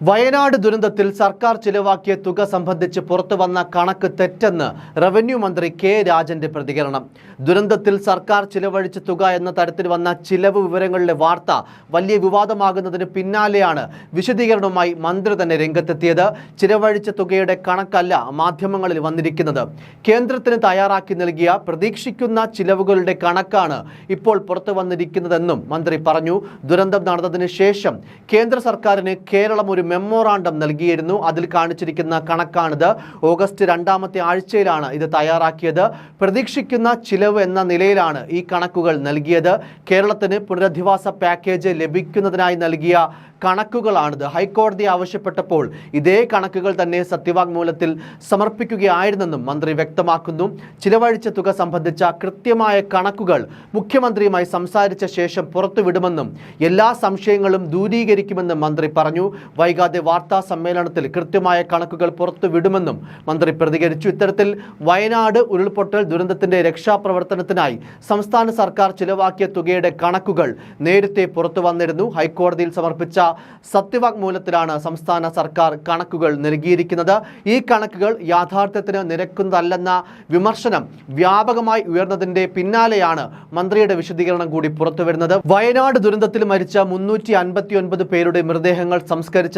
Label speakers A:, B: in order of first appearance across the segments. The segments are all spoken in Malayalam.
A: വയനാട് ദുരന്തത്തിൽ സർക്കാർ ചിലവാക്കിയ തുക സംബന്ധിച്ച് പുറത്തു വന്ന കണക്ക് തെറ്റെന്ന് റവന്യൂ മന്ത്രി കെ രാജന്റെ പ്രതികരണം. ദുരന്തത്തിൽ സർക്കാർ ചിലവഴിച്ച തുക എന്ന തരത്തിൽ വന്ന ചിലവ് വിവരങ്ങളിലെ വാർത്ത വലിയ വിവാദമാകുന്നതിന് പിന്നാലെയാണ് വിശദീകരണവുമായി മന്ത്രി തന്നെ രംഗത്തെത്തിയത്. ചിലവഴിച്ച തുകയുടെ കണക്കല്ല മാധ്യമങ്ങളിൽ വന്നിരിക്കുന്നത്. കേന്ദ്രത്തിന് തയ്യാറാക്കി നൽകിയ പ്രതീക്ഷിക്കുന്ന ചിലവുകളുടെ കണക്കാണ് ഇപ്പോൾ പുറത്തു വന്നിരിക്കുന്നതെന്നും മന്ത്രി പറഞ്ഞു. ദുരന്തം നടന്നതിന് ശേഷം കേന്ദ്ര സർക്കാരിന് കേരളം ഒരു മെമ്മോറാണ്ടം നൽകിയിരുന്നു. അതിൽ കാണിച്ചിരിക്കുന്ന കണക്കാണിത്. ഓഗസ്റ്റ് രണ്ടാമത്തെ ആഴ്ചയിലാണ് ഇത് തയ്യാറാക്കിയത്. പ്രതീക്ഷിക്കുന്ന ചിലവ് എന്ന നിലയിലാണ് ഈ കണക്കുകൾ നൽകിയത്. കേരളത്തിന് പുനരധിവാസ പാക്കേജ് ലഭിക്കുന്നതിനായി നൽകിയ കണക്കുകളാണിത്. ഹൈക്കോടതി ആവശ്യപ്പെട്ടപ്പോൾ ഇതേ കണക്കുകൾ തന്നെ സത്യവാങ്മൂലത്തിൽ സമർപ്പിക്കുകയായിരുന്നെന്നും മന്ത്രി വ്യക്തമാക്കുന്നു. ചിലവഴിച്ച തുക സംബന്ധിച്ച കൃത്യമായ കണക്കുകൾ മുഖ്യമന്ത്രിയുമായി സംസാരിച്ച ശേഷം പുറത്തുവിടുമെന്നും എല്ലാ സംശയങ്ങളും ദൂരീകരിക്കുമെന്നും മന്ത്രി പറഞ്ഞു. വൈകാതെ വാർത്താ സമ്മേളനത്തിൽ കൃത്യമായ കണക്കുകൾ പുറത്തുവിടുമെന്നും മന്ത്രി പ്രതികരിച്ചു. ഇത്തരത്തിൽ വയനാട് ഉരുൾപൊട്ടൽ ദുരന്തത്തിന്റെ രക്ഷാപ്രവർത്തനത്തിനായി സംസ്ഥാന സർക്കാർ ചിലവാക്കിയ തുകയുടെ കണക്കുകൾ നേരത്തെ പുറത്തു വന്നിരുന്നു. ഹൈക്കോടതിയിൽ സമർപ്പിച്ച സത്യവാങ്മൂലത്തിലാണ് സംസ്ഥാന സർക്കാർ കണക്കുകൾ നൽകിയിരിക്കുന്നത്. ഈ കണക്കുകൾ യാഥാർത്ഥ്യത്തിന് നിരക്കുന്നതല്ലെന്ന വിമർശനം വ്യാപകമായി ഉയർന്നതിന്റെ പിന്നാലെയാണ് മന്ത്രിയുടെ വിശദീകരണം കൂടി പുറത്തുവരുന്നത്. വയനാട് ദുരന്തത്തിൽ മരിച്ച മുന്നൂറ്റി പേരുടെ മൃതദേഹങ്ങൾ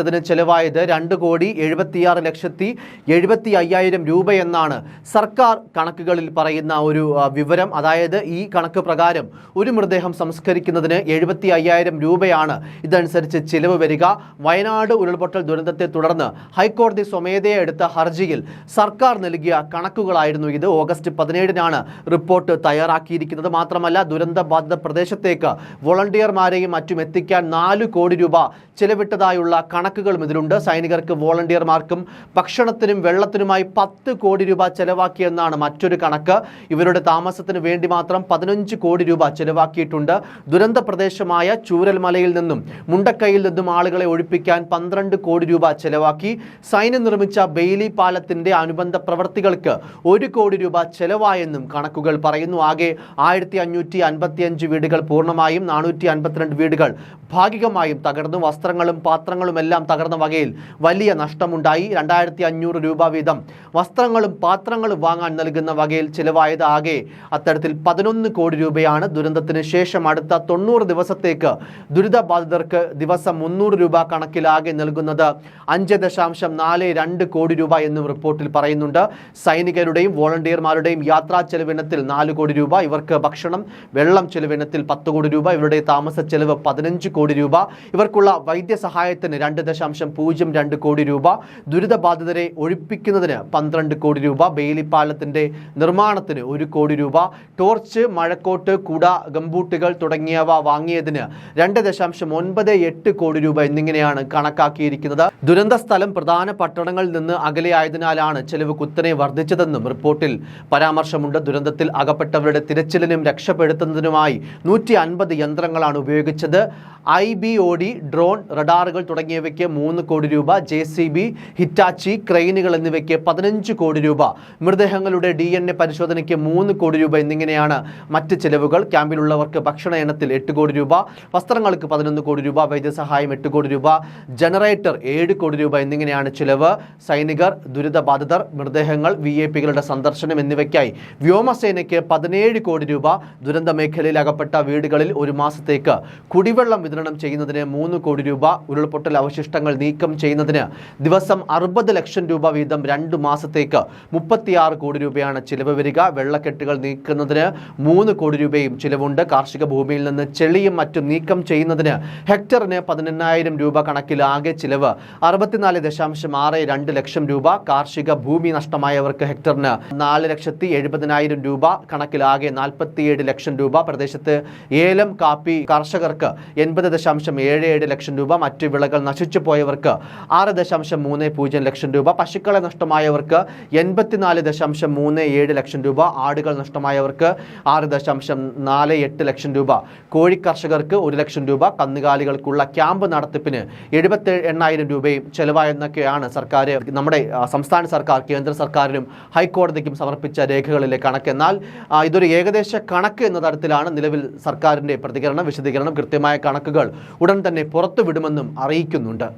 A: സംസ്കരിച്ചതിന് ചെലവായത് രണ്ട് കോടി എഴുപത്തിയാറ് ലക്ഷത്തി എഴുപത്തി അയ്യായിരം രൂപയെന്നാണ് സർക്കാർ കണക്കുകളിൽ പറയുന്ന ഒരു വിവരം. അതായത് ഈ കണക്ക് പ്രകാരം ഒരു മൃതദേഹം സംസ്കരിക്കുന്നതിന് എഴുപത്തി അയ്യായിരം രൂപയാണ്. ഇതനുസരിച്ച് ചിലവ് വരിക. വയനാട് ഉരുൾപൊട്ടൽ ദുരന്തത്തെ തുടർന്ന് ഹൈക്കോടതി സ്വമേധയെ എടുത്ത ഹർജിയിൽ സർക്കാർ നൽകിയ കണക്കുകളായിരുന്നു ഇത്. ഓഗസ്റ്റ് പതിനേഴിനാണ് റിപ്പോർട്ട് തയ്യാറാക്കിയിരിക്കുന്നത്. മാത്രമല്ല ദുരന്ത ബാധിത പ്രദേശത്തേക്ക് വോളണ്ടിയർമാരെയും മറ്റും എത്തിക്കാൻ നാല് കോടി രൂപ ചിലവിട്ടതായുള്ള കണക്കുകളും ഇതിലുണ്ട്. സൈനികർക്ക് വോളണ്ടിയർമാർക്കും ഭക്ഷണത്തിനും വെള്ളത്തിനുമായി പത്ത് കോടി രൂപ ചെലവാക്കിയെന്നാണ് മറ്റൊരു കണക്ക്. ഇവരുടെ താമസത്തിന് വേണ്ടി മാത്രം പതിനഞ്ച് കോടി രൂപ ചെലവാക്കിയിട്ടുണ്ട്. ദുരന്ത പ്രദേശമായ ചൂരൽമലയിൽ നിന്നും മുണ്ടക്കൈയിൽ നിന്നും ആളുകളെ ഒഴിപ്പിക്കാൻ പന്ത്രണ്ട് കോടി രൂപ ചെലവാക്കി. സൈന്യം നിർമ്മിച്ച ബെയിലി പാലത്തിന്റെ അനുബന്ധ പ്രവൃത്തികൾക്ക് ഒരു കോടി രൂപ ചെലവായെന്നും കണക്കുകൾ പറയുന്നു. ആകെ ആയിരത്തി അഞ്ഞൂറ്റി അൻപത്തിയഞ്ച് വീടുകൾ പൂർണമായും നാനൂറ്റി അൻപത്തിരണ്ട് വീടുകൾ ഭാഗികമായും തകർന്നു. വസ്ത്രങ്ങളും പാത്രങ്ങളും എല്ലാം തകർന്ന വകയിൽ വലിയ നഷ്ടമുണ്ടായി. രണ്ടായിരത്തി അഞ്ഞൂറ് രൂപ വീതം വസ്ത്രങ്ങളും പാത്രങ്ങളും വാങ്ങാൻ നൽകുന്ന വകയിൽ ചിലവായത് ആകെ അത്തരത്തിൽ പതിനൊന്ന് കോടി രൂപയാണ്. ദുരന്തത്തിന് ശേഷം അടുത്ത തൊണ്ണൂറ് ദിവസത്തേക്ക് ദുരിതബാധിതർക്ക് ദിവസം മുന്നൂറ് രൂപ കണക്കിലാകെ നൽകുന്നത് അഞ്ച് ദശാംശം നാല് രണ്ട് കോടി രൂപ എന്നും റിപ്പോർട്ടിൽ പറയുന്നുണ്ട്. സൈനികരുടെയും വോളണ്ടിയർമാരുടെയും യാത്രാ ചെലവിനത്തിൽ നാല് കോടി രൂപ ഇവർക്ക് ഭക്ഷണം വെള്ളം ചെലവിനത്തിൽ പത്ത് കോടി രൂപ ഇവരുടെ താമസ ചെലവ് പതിനഞ്ച് കോടി രൂപ. ഇവർക്കുള്ള വൈദ്യസഹായത്തിന് രണ്ട് പൂജ്യം രണ്ട് കോടി രൂപ ദുരിതബാധിതരെ ഒഴിപ്പിക്കുന്നതിന് പന്ത്രണ്ട് കോടി രൂപ ബെയിലി പാലത്തിന്റെ നിർമ്മാണത്തിന് ഒരു കോടി രൂപ ടോർച്ച് മഴക്കോട്ട് കുട ഗംബൂട്ടുകൾ തുടങ്ങിയവ വാങ്ങിയതിന് രണ്ട് ദശാംശം ഒൻപത് എട്ട് കോടി രൂപ എന്നിങ്ങനെയാണ് കണക്കാക്കിയിരിക്കുന്നത്. ദുരന്ത സ്ഥലം പ്രധാന പട്ടണങ്ങളിൽ നിന്ന് അകലെയായതിനാലാണ് ചെലവ് കുത്തനെ വർദ്ധിച്ചതെന്നും റിപ്പോർട്ടിൽ പരാമർശമുണ്ട്. ദുരന്തത്തിൽ അകപ്പെട്ടവരുടെ തിരച്ചിലിനും രക്ഷപ്പെടുത്തുന്നതിനുമായി നൂറ്റി യന്ത്രങ്ങളാണ് ഉപയോഗിച്ചത്. I B O D drone റഡാറുകൾ തുടങ്ങിയവയ്ക്ക് മൂന്ന് കോടി രൂപ ജെ സി ബി ഹിറ്റാച്ചി ക്രെയിനുകൾ എന്നിവയ്ക്ക് പതിനഞ്ച് കോടി രൂപ. മൃതദേഹങ്ങളുടെ ഡി എൻ എ പരിശോധനയ്ക്ക് മൂന്ന് കോടി രൂപ എന്നിങ്ങനെയാണ് മറ്റ് ചെലവുകൾ. ക്യാമ്പിലുള്ളവർക്ക് ഭക്ഷണ എണ്ണത്തിൽ എട്ട് കോടി രൂപ വസ്ത്രങ്ങൾക്ക് പതിനൊന്ന് കോടി രൂപ വൈദ്യസഹായം എട്ട് കോടി രൂപ ജനറേറ്റർ ഏഴ് കോടി രൂപ എന്നിങ്ങനെയാണ് ചിലവ്. സൈനികർ ദുരിതബാധിതർ മൃതദേഹങ്ങൾ വി എ പികളുടെ സന്ദർശനം എന്നിവയ്ക്കായി വ്യോമസേനയ്ക്ക് പതിനേഴ് കോടി രൂപ. ദുരന്ത മേഖലയിൽ അകപ്പെട്ട വീടുകളിൽ ഒരു മാസത്തേക്ക് കുടിവെള്ളം വിതരണം ചെയ്യുന്നതിന് മൂന്ന് കോടി രൂപ ഉരുൾപൊട്ടൽ അവശിഷ്ടങ്ങൾ നീക്കം ചെയ്യുന്നതിന് ദിവസം അറുപത് ലക്ഷം രൂപ വീതം രണ്ട് മാസത്തേക്ക് മുപ്പത്തിയാറ് കോടി രൂപയാണ് ചിലവ് വരിക. വെള്ളക്കെട്ടുകൾ നീക്കുന്നതിന് മൂന്ന് കോടി രൂപയും ചിലവുണ്ട്. കാർഷിക ഭൂമിയിൽ നിന്ന് ചെളിയും മറ്റും നീക്കം ചെയ്യുന്നതിന് ഹെക്ടറിന് പതിനെണ്ണായിരം രൂപ കണക്കിൽ ആകെ ചിലവ് അറുപത്തിനാല് ദശാംശം ആറ് രണ്ട് ലക്ഷം രൂപ. കാർഷിക ഭൂമി നഷ്ടമായവർക്ക് ഹെക്ടറിന് നാല് ലക്ഷത്തി എഴുപതിനായിരം രൂപ കണക്കിലാകെ നാൽപ്പത്തിയേഴ് ലക്ഷം രൂപ. പ്രദേശത്ത് ഏലം കാപ്പി കർഷകർക്ക് എൺപത് ദശാംശം ഏഴ് ഏഴ് ലക്ഷം രൂപ. മറ്റ് വിളകൾ നശിച്ചു പോയവർക്ക് ആറ് ദശാംശം മൂന്ന് പൂജ്യം ലക്ഷം രൂപ. പശുക്കളെ നഷ്ടമായവർക്ക് എൺപത്തിനാല് ദശാംശം മൂന്ന് ഏഴ് ലക്ഷം രൂപ. ആടുകൾ നഷ്ടമായവർക്ക് ആറ് ദശാംശം നാല് എട്ട് ലക്ഷം രൂപ. കോഴിക്കർഷകർക്ക് ഒരു ലക്ഷം രൂപ. കന്നുകാലികൾക്കുള്ള ക്യാമ്പ് നടത്തിപ്പിന് എഴുപത്തി എണ്ണായിരം രൂപയും ചെലവായെന്നൊക്കെയാണ് സർക്കാർ നമ്മുടെ സംസ്ഥാന സർക്കാർ കേന്ദ്ര സർക്കാരിനും ഹൈക്കോടതിക്കും സമർപ്പിച്ച രേഖകളിലെ കണക്ക്. എന്നാൽ ഇതൊരു ഏകദേശ കണക്ക് എന്ന തരത്തിലാണ് നിലവിൽ സർക്കാരിന്റെ പ്രതികരണം. വിശദീകരണം കൃത്യമായ കണക്കുകൾ ഉടൻ തന്നെ പുറത്തുവിടുമെന്നും അറിയിക്കുന്നുണ്ട്.